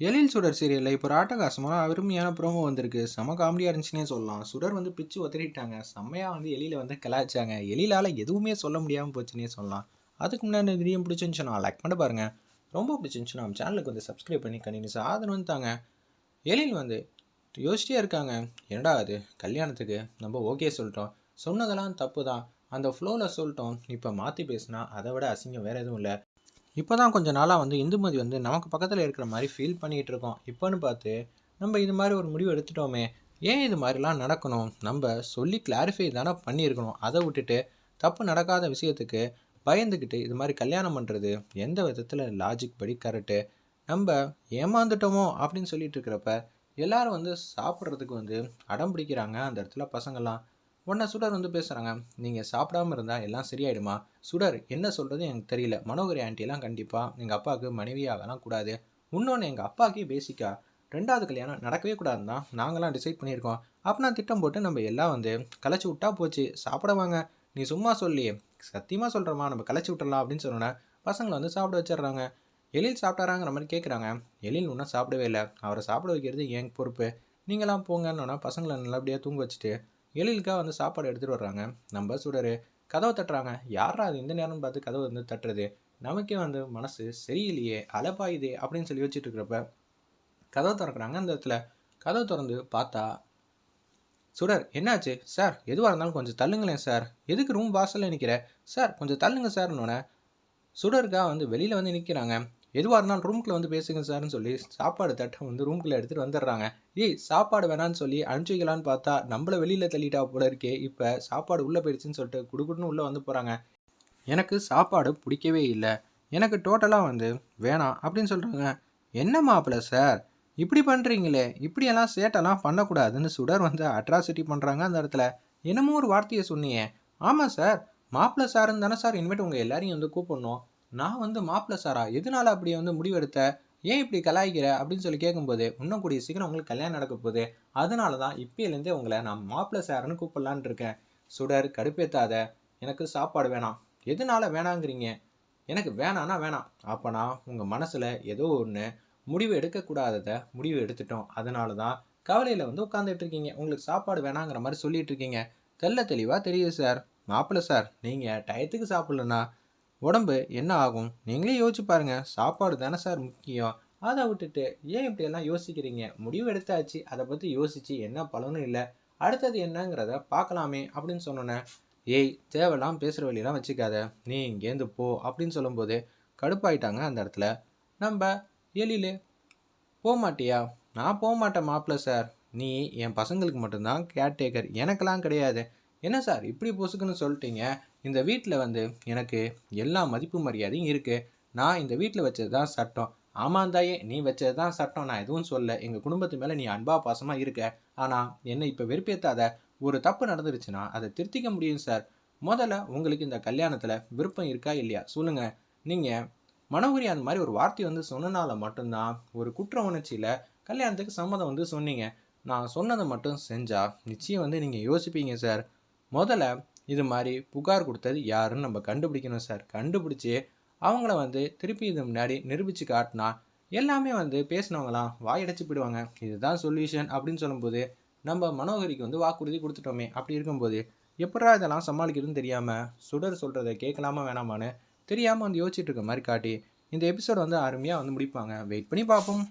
எழில் சுடர் சீரியலில் இப்போ ஒரு ஆட்டகாசமான அருமையான ப்ரோமோ வந்திருக்கு. செம காமெடியாக இருந்துச்சுன்னே சொல்லலாம். சுடர் வந்து பிச்சு உதறிட்டாங்க செம்மையாக வந்து எலியில் வந்து கலாய்ச்சாங்க. எலிலால் எதுவுமே சொல்ல முடியாமல் போச்சுன்னே சொல்லலாம். அதுக்கு முன்னாடி இதையும் வீடியோ பிடிச்சிருந்துச்சுன்னா லைக் பண்ண பாருங்கள் ரொம்ப பிடிச்சிருந்துச்சுன்னா நம்ம சேனலுக்கு வந்து சப்ஸ்கிரைப் பண்ணி கண்டினியூஸ் ஆதரவு வந்துட்டாங்க எழில் வந்து யோசிச்சிட்டே இருக்காங்க. என்னடா அது கல்யாணத்துக்கு நம்ம ஓகே சொல்லிட்டோம். சொன்னதெல்லாம் தப்பு தான் அந்த ஃப்ளோவில் சொல்லிட்டோம். இப்போ மாற்றி பேசினா அதை விட அசிங்கம் வேறு எதுவும் இல்லை. இப்போ தான் கொஞ்ச நாளாக வந்து இந்துமதி வந்து நமக்கு பக்கத்தில் இருக்கிற மாதிரி ஃபீல் பண்ணிகிட்டு இருக்கோம் இப்போன்னு பார்த்து நம்ம இது மாதிரி ஒரு முடிவு எடுத்துட்டோமே ஏன் இது மாதிரிலாம் நடக்கணும்? நம்ம சொல்லி கிளாரிஃபை தானே பண்ணியிருக்கணும். அதை விட்டுட்டு தப்பு நடக்காத விஷயத்துக்கு பயந்துக்கிட்டு இது மாதிரி கல்யாணம் பண்ணுறது எந்த விதத்தில் லாஜிக் படி கரெக்டு நம்ம ஏமாந்துட்டோமோ அப்படின்னு சொல்லிட்டு இருக்கிறப்ப எல்லாரும் வந்து சாப்பிட்றதுக்கு வந்து அடம் பிடிக்கிறாங்க அந்த இடத்துல பசங்கள்லாம். உடனே சுடர் வந்து பேசுகிறாங்க நீங்கள் சாப்பிடாம இருந்தால் எல்லாம் சரியாயிடுமா? சுடர் என்ன சொல்கிறது எனக்கு தெரியல. மனோகரி ஆண்டியெல்லாம் கண்டிப்பாக எங்கள் அப்பாவுக்கு மனைவியாகலாம் கூடாது. இன்னொன்று எங்கள் அப்பாவுக்கே பேசிக்காக ரெண்டாவது கல்யாணம் நடக்கவே கூடாதுன்னா தான் நாங்களாம் டிசைட் பண்ணியிருக்கோம். அப்படின்னா திட்டம் போட்டு நம்ம எல்லாம் வந்து கலைச்சி விட்டா போச்சு. சாப்பிடவாங்க நீ சும்மா சொல்லி சத்தியமாக சொல்கிறோமா நம்ம கலைச்சி விட்டுறலாம் அப்படின்னு சொன்னோன்னே பசங்களை வந்து சாப்பிட வச்சிடுறாங்க. எழில் சாப்பிட்டாராங்கிற மாதிரி கேட்குறாங்க எழில் ஒன்றும் சாப்பிடவே இல்லை. அவரை சாப்பிட வைக்கிறது என் பொறுப்பு. நீங்களாம் போங்கன்னொன்னா பசங்களை நல்லபடியாக தூங்க வச்சுட்டு எழிலுக்காக வந்து சாப்பாடு எடுத்துகிட்டு வர்றாங்க. நம்ம சுடரு கதவை தட்டுறாங்க. யாரா அது இந்த நேரம்னு பார்த்து கதவை வந்து தட்டுறது? நமக்கே வந்து மனசு சரியில்லையே அலப்பாயுதே அப்படின்னு சொல்லி வச்சுட்டு இருக்கிறப்ப கதவை திறக்கிறாங்க அந்த இடத்துல. கதவை திறந்து பார்த்தா சுடர் என்னாச்சு? சார் எதுவாக இருந்தாலும் கொஞ்சம் தள்ளுங்களேன் சார். எதுக்கு ரூம் வாசலில் நிற்கிற சார் கொஞ்சம் தள்ளுங்க சார்னோடனே சுடருக்காக வந்து வெளியில் வந்து நிற்கிறாங்க எதுவாக இருந்தாலும் ரூம்குள்ளே வந்து பேசுங்க சார்னு சொல்லி சாப்பாடு தட்டை வந்து ரூம்குள்ளே எடுத்துகிட்டு வந்துடுறாங்க. ஏய் சாப்பாடு வேணான்னு சொல்லி அனுப்பிச்சிக்கலான்னு பார்த்தா நம்மள வெளியில் தள்ளிட்டா போல இருக்கே இப்போ சாப்பாடு உள்ளே போயிடுச்சுன்னு சொல்லிட்டு குடுக்குடுன்னு உள்ளே வந்து போகிறாங்க எனக்கு சாப்பாடு பிடிக்கவே இல்லை. எனக்கு டோட்டலாக வந்து வேணாம் அப்படின்னு சொல்கிறாங்க என்ன மாப்பிள்ள சார் இப்படி பண்ணுறீங்களே இப்படியெல்லாம் சேட்டெல்லாம் பண்ணக்கூடாதுன்னு சுடர் வந்து அட்ராசிட்டி பண்ணுறாங்க அந்த இடத்துல. என்னமோ ஒரு வார்த்தையை சொன்னியே ஆமாம் சார் மாப்பிள்ள சாருன்னு தானே சார் இனிமேட்டு உங்கள் எல்லாரையும் வந்து கூப்பிடணும். நான் வந்து மாப்பிள்ள சாரா எதனால அப்படி வந்து முடிவெடுத்த? ஏன் இப்படி கலாய்க்கிற? அப்படின்னு சொல்லி கேட்கும்போது இன்னும் கூடிய சீக்கிரம் உங்களுக்கு கல்யாணம் நடக்க போகுது. அதனால தான் இப்பயிலேருந்தே உங்களை நான் மாப்பிள்ள சாருன்னு கூப்பிடலான்னு இருக்கேன். சுடர் கடுப்பேத்தாத எனக்கு சாப்பாடு வேணாம். எதனால வேணாங்கிறீங்க? எனக்கு வேணான்னா வேணாம். அப்போனா உங்கள் மனசில் ஏதோ ஒன்று முடிவு எடுக்கக்கூடாததை முடிவு எடுத்துட்டோம். அதனால தான் கவலையில் வந்து உட்காந்துட்டு இருக்கீங்க. உங்களுக்கு சாப்பாடு வேணாங்கிற மாதிரி சொல்லிட்டு இருக்கீங்க. தெல்ல தெளிவாக தெரியுது சார். மாப்பிள்ள சார் நீங்கள் டயத்துக்கு சாப்பிட்லன்னா உடம்பு என்ன ஆகும்? நீங்களே யோசிச்சு பாருங்கள் சாப்பாடு தானே சார் முக்கியம்? அதை விட்டுட்டு ஏன் இப்படியெல்லாம் யோசிக்கிறீங்க? முடிவு எடுத்தாச்சு. அதை பற்றி யோசித்து என்ன பலனும் இல்லை. அடுத்தது என்னங்கிறத பார்க்கலாமே அப்படின்னு சொன்னோன்னே ஏய் தேவையெல்லாம் பேசுகிற வழியெல்லாம் வச்சுக்காத. நீ இங்கேருந்து போ. அப்படின்னு சொல்லும்போது கடுப்பாயிட்டாங்க அந்த இடத்துல. நம்ம எழிலே போக மாட்டியா? நான் போக மாட்டேன் மாப்பிள்ள சார். நீ என் பசங்களுக்கு மட்டும்தான் கேர்டேக்கர் எனக்கெல்லாம் கிடையாது. என்ன சார் இப்படி பொசுக்குன்னு சொல்லிட்டீங்க? இந்த வீட்டில் வந்து எனக்கு எல்லா மதிப்பு மரியாதையும் இருக்குது நான் இந்த வீட்டில் வச்சது தான் சட்டம். ஆமாம் தாயே நீ வச்சது தான் சட்டம். நான் எதுவும் சொல்ல எங்கள் குடும்பத்து மேலே நீ அன்பா பாசமாக இருக்க. ஆனால் என்னை இப்போ வெறுப்பேற்றாத ஒரு தப்பு நடந்துருச்சுன்னா அதை திருத்திக்க முடியும் சார். முதல்ல உங்களுக்கு இந்த கல்யாணத்தில் விருப்பம் இருக்கா இல்லையா? சொல்லுங்கள் நீங்கள் மனோகரி அந்த மாதிரி ஒரு வார்த்தை வந்து சொன்னனால மட்டும்தான் ஒரு குற்ற உணர்ச்சியில் கல்யாணத்துக்கு சம்மதம் வந்து சொன்னீங்க. நான் சொன்னதை மட்டும் செஞ்சால் நிச்சயம் வந்து நீங்கள் யோசிப்பீங்க சார். முதல்ல இது மாதிரி புகார் கொடுத்தது யாருன்னு நம்ம கண்டுபிடிக்கணும் சார். கண்டுபிடிச்சி அவங்கள வந்து திருப்பி இது முன்னாடி நிரூபித்து காட்டினா எல்லாமே வந்து பேசினவங்களாம் வாயடைச்சு போயிடுவாங்க. இதுதான் சொல்யூஷன் அப்படின்னு சொல்லும்போது நம்ம மனோகரிக்கு வந்து வாக்குறுதி கொடுத்துட்டோமே. அப்படி இருக்கும்போது எப்படா இதெல்லாம் சமாளிக்கிறதுன்னு தெரியாமல் சுடர் சொல்கிறத கேட்கலாமா வேணாமான்னு தெரியாமல் வந்து யோசிச்சுட்டு இருக்க மாதிரி காட்டி இந்த எபிசோட் வந்து அருமையாக வந்து முடிப்பாங்க. வெயிட் பண்ணி பார்ப்போம்.